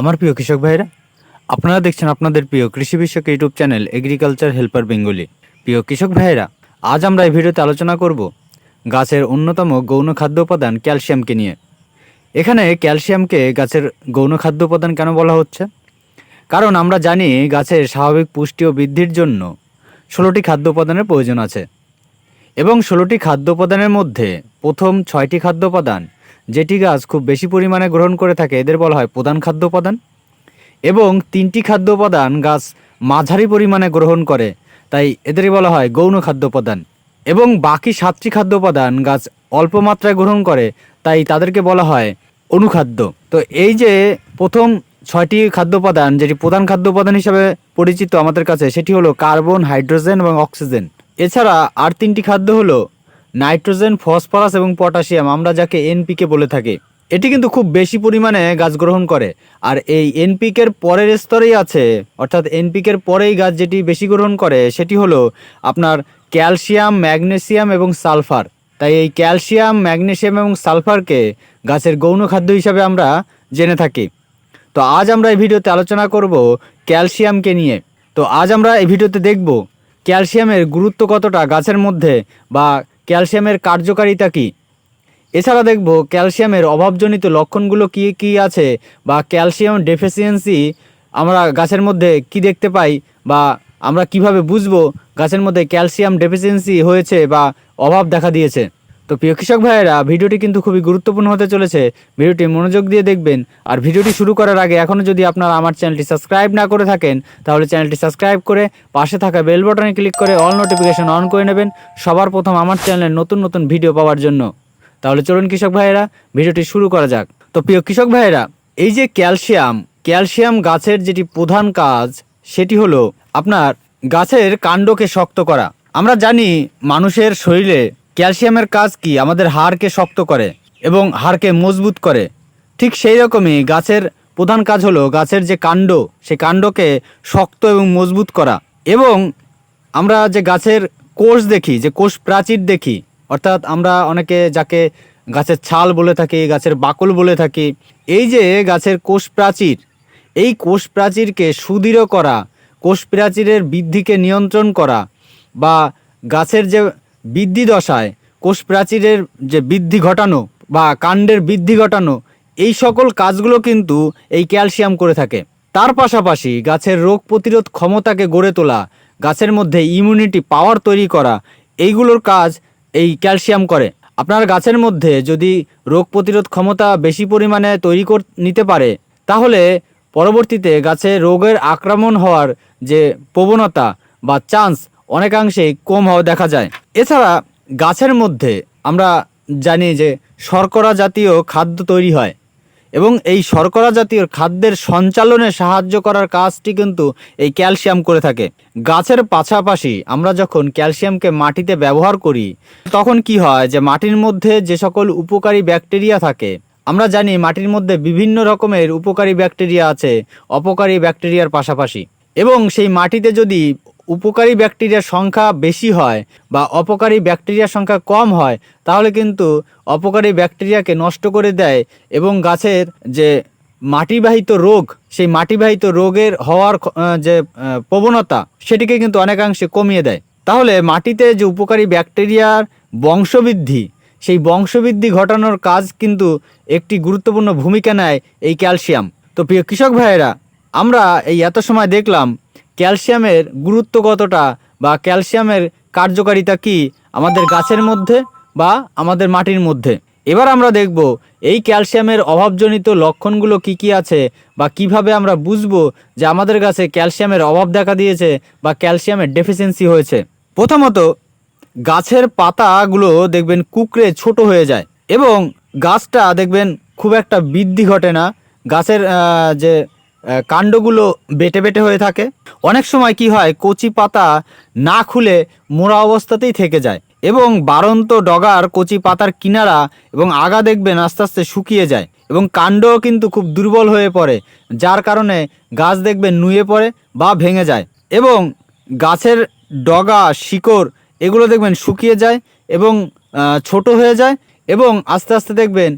আমার প্রিয় কৃষক ভাইরা, আপনারা দেখছেন আপনাদের প্রিয় কৃষি বিষয়ক YouTube channel agriculture helper Bengali. প্রিয় কৃষক ভাইরা, আজ আমরা এই ভিডিওতে আলোচনা করব গাছের অন্যতম গৌণ খাদ্য উপাদান ক্যালসিয়ামকে নিয়ে। এখানে ক্যালসিয়ামকে গাছের গৌণ খাদ্য উপাদান কেন বলা হচ্ছে? কারণ আমরা জানি গাছের স্বাভাবিক পুষ্টি ও বৃদ্ধির জন্য ষোলোটি খাদ্য উপাদানের প্রয়োজন আছে। এবং ষোলোটি খাদ্য উপাদানের মধ্যে প্রথম ছয়টি খাদ্য উপাদান যেটি গাছ খুব বেশি পরিমাণে গ্রহণ করে থাকে, এদের বলা হয় প্রধান খাদ্য উপাদান। এবং তিনটি খাদ্য উপাদান গাছ মাঝারি পরিমাণে গ্রহণ করে, তাই এদেরই বলা হয় গৌণ খাদ্য উপাদান। এবং বাকি সাতটি খাদ্য উপাদান গাছ অল্প মাত্রায় গ্রহণ করে, তাই তাদেরকে বলা হয় অনুখাদ্য। তো এই যে প্রথম ছয়টি খাদ্য উপাদান, যেটি প্রধান খাদ্য উপাদান হিসাবে পরিচিত আমাদের কাছে, সেটি হলো কার্বন, হাইড্রোজেন এবং অক্সিজেন। এছাড়া আর তিনটি খাদ্য হলো নাইট্রোজেন, ফসফরাস এবং পটাশিয়াম, আমরা যাকে এনপিকে বলে থাকি। এটি কিন্তু খুব বেশি পরিমাণে গাছ গ্রহণ করে। আর এই এনপিকের পরের স্তরেই আছে, অর্থাৎ এনপিকের পরেই গাছ যেটি বেশি গ্রহণ করে, সেটি হলো আপনার ক্যালসিয়াম, ম্যাগনেসিয়াম এবং সালফার। তাই এই ক্যালসিয়াম, ম্যাগনেসিয়াম এবং সালফারকে গাছের গৌণ খাদ্য হিসাবে আমরা জেনে থাকি। তো আজ আমরা এই ভিডিওতে আলোচনা করব ক্যালসিয়ামকে নিয়ে। তো আজ আমরা এই ভিডিওতে দেখব ক্যালসিয়ামের গুরুত্ব কতটা গাছের মধ্যে বা ক্যালসিয়ামের কার্যকারিতা কী? এছাড়া দেখব ক্যালসিয়ামের অভাবজনিত লক্ষণগুলো কী কী আছে বা ক্যালসিয়াম ডেফিসিয়েন্সি আমরা গাছের মধ্যে কি দেখতে পাই বা আমরা কীভাবে বুঝব গাছের মধ্যে ক্যালসিয়াম ডেফিসিয়েন্সি হয়েছে বা অভাব দেখা দিয়েছে? তো প্রিয় কৃষক ভাইয়েরা, ভিডিওটি কিন্তু খুবই গুরুত্বপূর্ণ হতে চলেছে। ভিডিওটি মনোযোগ দিয়ে দেখবেন। আর ভিডিওটি শুরু করার আগে এখনও যদি আপনারা আমার চ্যানেলটি সাবস্ক্রাইব না করে থাকেন, তাহলে চ্যানেলটি সাবস্ক্রাইব করে পাশে থাকা বেল বাটনে ক্লিক করে অল নোটিফিকেশন অন করে নেবেন সবার প্রথম আমার চ্যানেলের নতুন নতুন ভিডিও পাওয়ার জন্য। তাহলে চলুন কৃষক ভাইয়েরা, ভিডিওটি শুরু করা যাক। তো প্রিয় কৃষক ভাইয়েরা, এই যে ক্যালসিয়াম ক্যালসিয়াম গাছের যেটি প্রধান কাজ, সেটি হলো আপনার গাছের কাণ্ডকে শক্ত করা। আমরা জানি মানুষের শরীরে ক্যালসিয়ামের কাজ কি? আমাদের হাড়কে শক্ত করে এবং হাড়কে মজবুত করে। ঠিক সেই রকমই গাছের প্রধান কাজ হলো গাছের যে কাণ্ড, সেই কাণ্ডকে শক্ত এবং মজবুত করা। এবং আমরা যে গাছের কোষ দেখি, যে কোষ প্রাচীর দেখি, অর্থাৎ আমরা অনেকে যাকে গাছের ছাল বলে থাকি, গাছের বাকল বলে থাকি, এই যে গাছের কোষ প্রাচীর, এই কোষ প্রাচীরকে সুদৃঢ় করা, কোষ প্রাচীরের বৃদ্ধিকে নিয়ন্ত্রণ করা বা গাছের যে বৃদ্ধি দশায় কোষ প্রাচীরের যে বৃদ্ধি ঘটানো বা কাণ্ডের বৃদ্ধি ঘটানো, এই সকল কাজগুলো কিন্তু এই ক্যালসিয়াম করে থাকে। তার পাশাপাশি গাছের রোগ প্রতিরোধ ক্ষমতাকে গড়ে তোলা, গাছের মধ্যে ইমিউনিটি পাওয়ার তৈরি করা, এইগুলোর কাজ এই ক্যালসিয়াম করে। আপনার গাছের মধ্যে যদি রোগ প্রতিরোধ ক্ষমতা বেশি পরিমাণে তৈরি কর, নিতে পারে, তাহলে পরবর্তীতে গাছে রোগের আক্রমণ হওয়ার যে প্রবণতা বা চান্স অনেকাংশেই কম হওয়া দেখা যায়। এছাড়া গাছের মধ্যে আমরা জানি যে শর্করা জাতীয় খাদ্য তৈরি হয় এবং এই শর্করা জাতীয় খাদ্যের সঞ্চালনে সাহায্য করার কাজটি কিন্তু এই ক্যালসিয়াম করে থাকে। গাছের পাশাপাশি আমরা যখন ক্যালসিয়ামকে মাটিতে ব্যবহার করি, তখন কি হয় যে মাটির মধ্যে যে সকল উপকারী ব্যাকটেরিয়া থাকে, আমরা জানি মাটির মধ্যে বিভিন্ন রকমের উপকারী ব্যাকটেরিয়া আছে, অপকারী ব্যাকটেরিয়ার পাশাপাশি। এবং সেই মাটিতে যদি উপকারী ব্যাকটেরিয়ার সংখ্যা বেশি হয় বা অপকারী ব্যাকটেরিয়ার সংখ্যা কম হয়, তাহলে কিন্তু অপকারী ব্যাকটেরিয়াকে নষ্ট করে দেয় এবং গাছের যে মাটিবাহিত রোগ, সেই মাটিবাহিত রোগের হওয়ার যে প্রবণতা, সেটিকে কিন্তু অনেকাংশে কমিয়ে দেয়। তাহলে মাটিতে যে উপকারী ব্যাকটেরিয়ার বংশবৃদ্ধি, সেই বংশবৃদ্ধি ঘটানোর কাজ কিন্তু একটি গুরুত্বপূর্ণ ভূমিকা নেয় এই ক্যালসিয়াম। তো প্রিয় কৃষক ভাইয়েরা, আমরা এই এত সময় দেখলাম ক্যালসিয়ামের গুরুত্ব কতটা বা ক্যালসিয়ামের কার্যকারিতা কি আমাদের গাছের মধ্যে বা আমাদের মাটির মধ্যে? এবার আমরা দেখব এই ক্যালসিয়ামের অভাবজনিত লক্ষণগুলো কি কি আছে বা কীভাবে আমরা বুঝব যে আমাদের গাছে ক্যালসিয়ামের অভাব দেখা দিয়েছে বা ক্যালসিয়ামের ডেফিসিয়েন্সি হয়েছে। প্রথমত, গাছের পাতাগুলো দেখবেন কুকড়ে ছোট হয়ে যায় এবং গাছটা দেখবেন খুব একটা বৃদ্ধি ঘটে না। গাছের যে কাণ্ডগুলো বেটে বেটে হয়ে থাকে। অনেক সময় কি হয়, কচি পাতা না খুলে মোড়া অবস্থাতেই থেকে যায় এবং বারন্ত ডগার কচি পাতার কিনারা এবং আগা দেখবেন আস্তে আস্তে শুকিয়ে যায় এবং কাণ্ডও কিন্তু খুব দুর্বল হয়ে পড়ে, যার কারণে গাছ দেখবেন নুয়ে পড়ে বা ভেঙে যায় এবং গাছের ডগা, শিকড় এগুলো দেখবেন শুকিয়ে যায় এবং ছোট হয়ে যায় এবং আস্তে আস্তে দেখবেন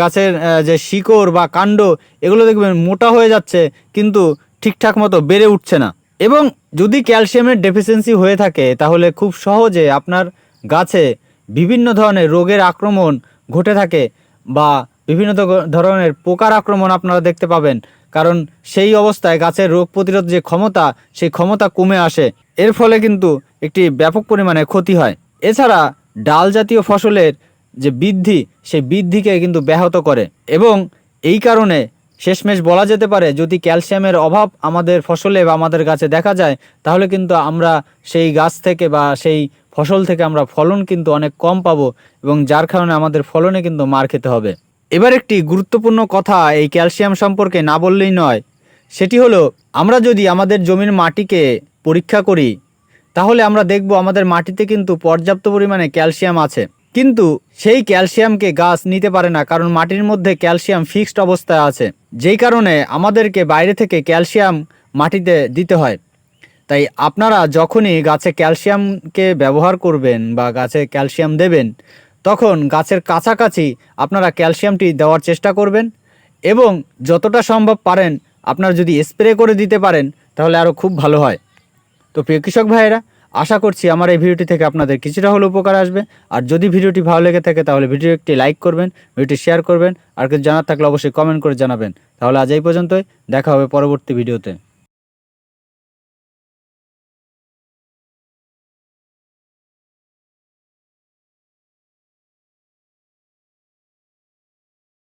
গাছের যে শিকড় বা কাণ্ড, এগুলো দেখবেন মোটা হয়ে যাচ্ছে, কিন্তু ঠিকঠাক মতো বেড়ে উঠছে না। এবং যদি ক্যালসিয়ামের ডেফিসিয়েন্সি হয়ে থাকে, তাহলে খুব সহজে আপনার গাছে বিভিন্ন ধরনের রোগের আক্রমণ ঘটে থাকে বা বিভিন্ন ধরনের পোকার আক্রমণ আপনারা দেখতে পাবেন। কারণ সেই অবস্থায় গাছের রোগ প্রতিরোধ যে ক্ষমতা, সেই ক্ষমতা কমে আসে। এর ফলে কিন্তু একটি ব্যাপক পরিমাণে ক্ষতি হয়। এছাড়া ডাল জাতীয় ফসলের যে বৃদ্ধি, সেই বৃদ্ধিকে কিন্তু ব্যাহত করে। এবং এই কারণে শেষমেশ বলা যেতে পারে, যদি ক্যালসিয়ামের অভাব আমাদের ফসলে বা আমাদের গাছে দেখা যায়, তাহলে কিন্তু আমরা সেই গাছ থেকে বা সেই ফসল থেকে আমরা ফলন কিন্তু অনেক কম পাবো এবং যার কারণে আমাদের ফলনে কিন্তু মার খেতে হবে। এবার একটি গুরুত্বপূর্ণ কথা এই ক্যালসিয়াম সম্পর্কে না বললেই নয়। সেটি হলো, আমরা যদি আমাদের জমির মাটিকে পরীক্ষা করি, তাহলে আমরা দেখব আমাদের মাটিতে কিন্তু পর্যাপ্ত পরিমাণে ক্যালসিয়াম আছে। কিন্তু সেই ক্যালসিয়ামকে গাছ নিতে পারে না কারণ মাটির মধ্যে ক্যালসিয়াম ফিক্সড অবস্থায় আছে। যেই কারণে আমাদেরকে বাইরে থেকে ক্যালসিয়াম মাটিতে দিতে হয়। তাই আপনারা যখনই গাছে ক্যালসিয়ামকে ব্যবহার করবেন বা গাছে ক্যালসিয়াম দেবেন, তখন গাছের কাছাকাছি আপনারা ক্যালসিয়ামটি দেওয়ার চেষ্টা করবেন এবং যতটা সম্ভব পারেন আপনারা যদি স্প্রে করে দিতে পারেন, তাহলে আরও খুব ভালো হয়। তো প্রিয় কৃষক ভাইয়েরা আশা করছি আমার এই ভিডিওটি থেকে আপনাদের কিছুটা হলেও উপকার আসবে। আর যদি ভিডিওটি ভালো লেগে থাকে তাহলে ভিডিও একটি লাইক করবেন, ভিডিওটি শেয়ার করবেন, আর কিছু জানার থাকলে অবশ্যই কমেন্ট করে জানাবেন। তাহলে আজ এই পর্যন্তই, দেখা হবে পরবর্তী ভিডিওতে।